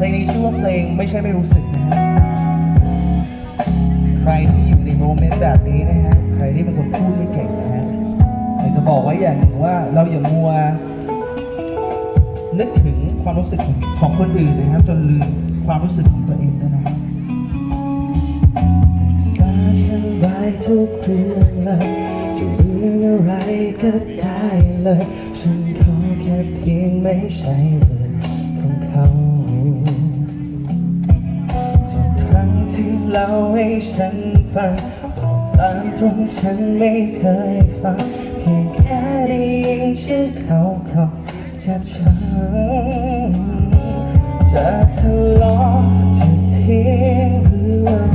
เพลงนี้ชื่อว่าเพลงไม่ใช่ไม่รู้สึกนะฮะใครที่อยู่ในโมเมนต์แบบนี้นะฮะใครที่เป็นคนพูดไม่เก่งนะฮะอยากจะบอกไว้อย่างหนึ่งว่าเราอย่ามัว นึกถึงความรู้สึกของของคนอื่นนะครับ จนลืมความรู้สึกของตัวเองด้วยนะสาฉันไว้ทุกเรื่องเลยจะเรื่องอะไรก็ได้เลย ฉันขอแค่เพียงไม่ใช่เรื่อ เล่าให้ฉันฟังบอกตามตรงฉันไม่เคยฟังเพียงแค่ได้ยินชื่อเขาเขาแทบช้ำจะทะเลาะจะทิ้งเรื่อง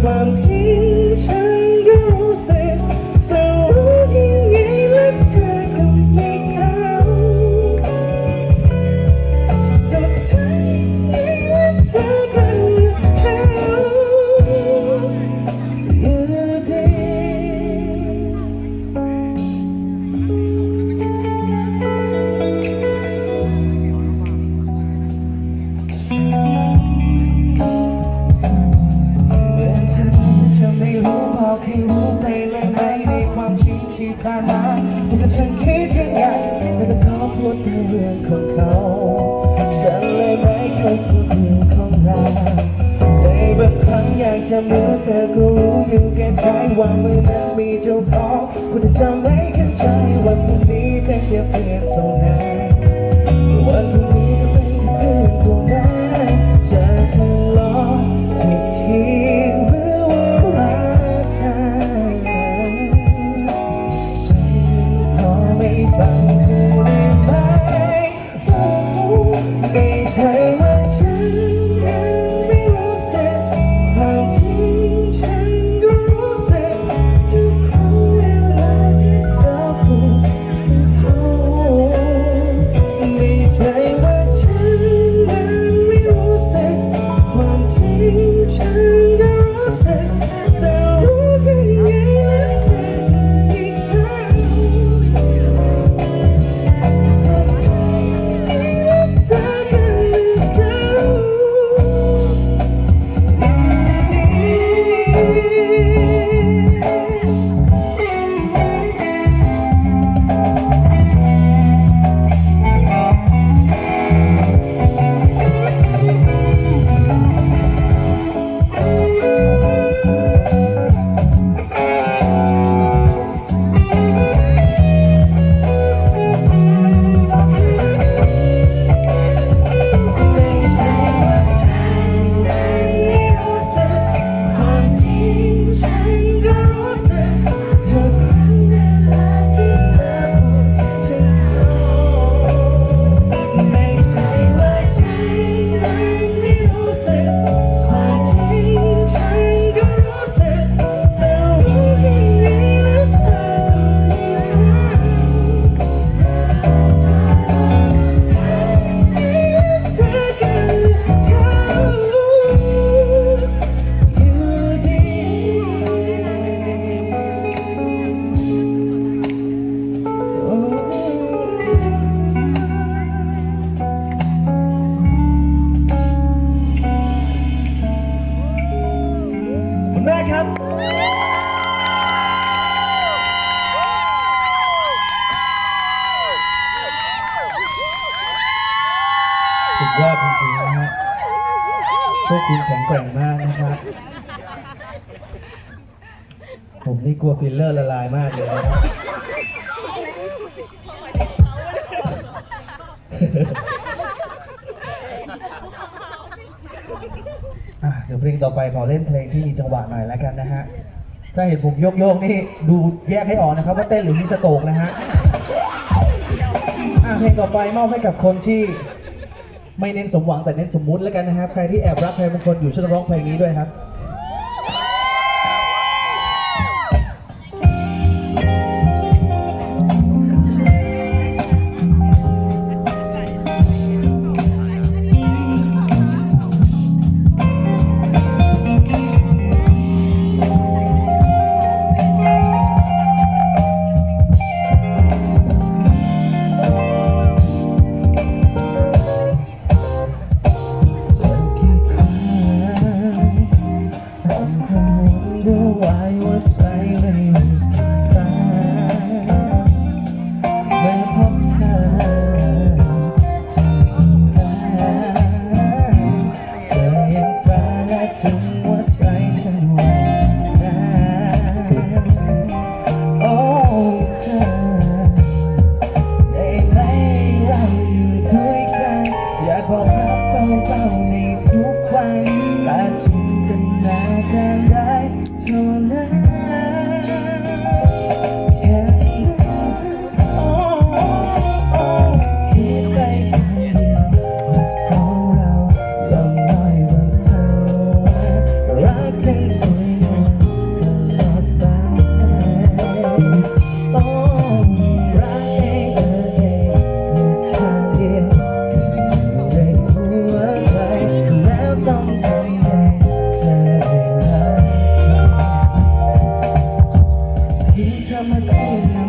ความที่ ดแต่เรื่องของเขา ฉันเลยไม่เคยพูดเรื่องของเราในบางครั้งอยากจะมือแต่ก็รู้อยู่แก่ใจว่ามือนั้นมีเจ้าของคุณจะไว้แค่ใจวันพรุ่งนี้เป็นแค่เพียงเท่านั้น ยอดจริงๆนะฮะพวกคุณแข็งแกร่งมากนะครับ ผมนี่กลัวฟิลเลอร์ละลายมากเลยนะอะเดี๋ยวเพลงต่อไปขอเล่นเพลงที่มีจังหวะหน่อยแล้วกันนะฮะ ถ้าเห็นผมโยกโยกๆนี่ดูแยกให้ออกนะครับ ว่าเต้นหรือมีสโตรกนะฮะอะเพลงต่อไปมอบให้กับคนที่ ไม่เน้นสมหวังแต่เน้นสมมุติแล้วกันนะครับ ใครที่แอบรักใครบางคนอยู่ช่วยร้องเพลงนี้ด้วยครับ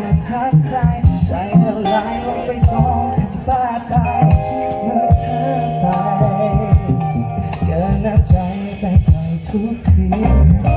มาทักทายใจละลายลงไปกองกับบาตายเมื่อเธอไปเกินน้ำใจไปไกลทุกที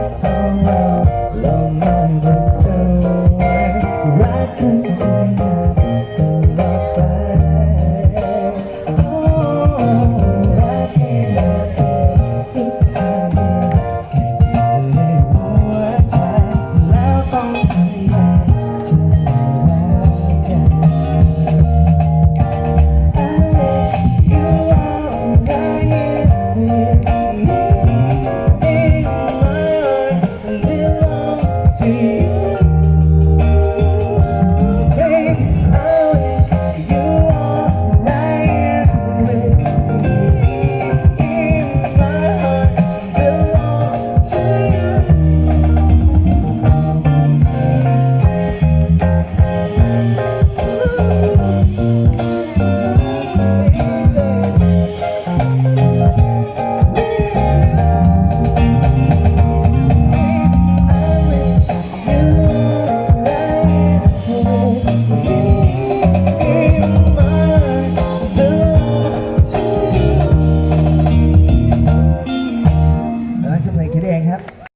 summer.